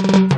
Mm-hmm.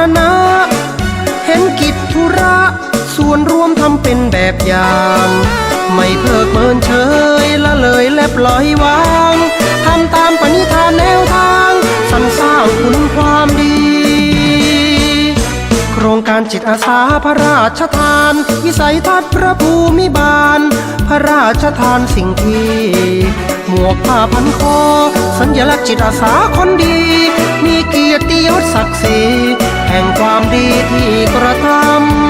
รณะ เห็นกิจธุระ ส่วนรวมทำเป็นแบบอย่าง ไม่เพิกเมินเฉยละเลยและปล่อยวางทำตามปณิธานแนวทางสรรสร้างคุณความดี โครงการจิตอาสาพระราชทาน วิสัยทัศน์พระภูมิบาล พระราชทานสิ่งที่หมวกผ้าพันคอ สัญลักษณ์จิตอาสาคนดี มีเกียรติยศศักดิ์ศรี แห่งความดีที่กระทำ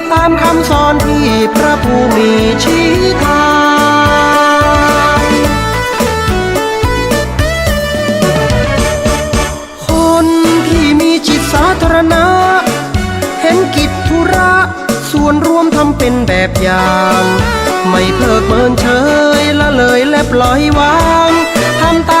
ตามคำสอนที่พระผู้มีชี้ทางคนที่มีจิตสาธารณะ เห็นกิจธุระส่วนรวมทำเป็นแบบอย่าง ไม่เพิกเมินเฉยละเลยและปล่อยวางทำตา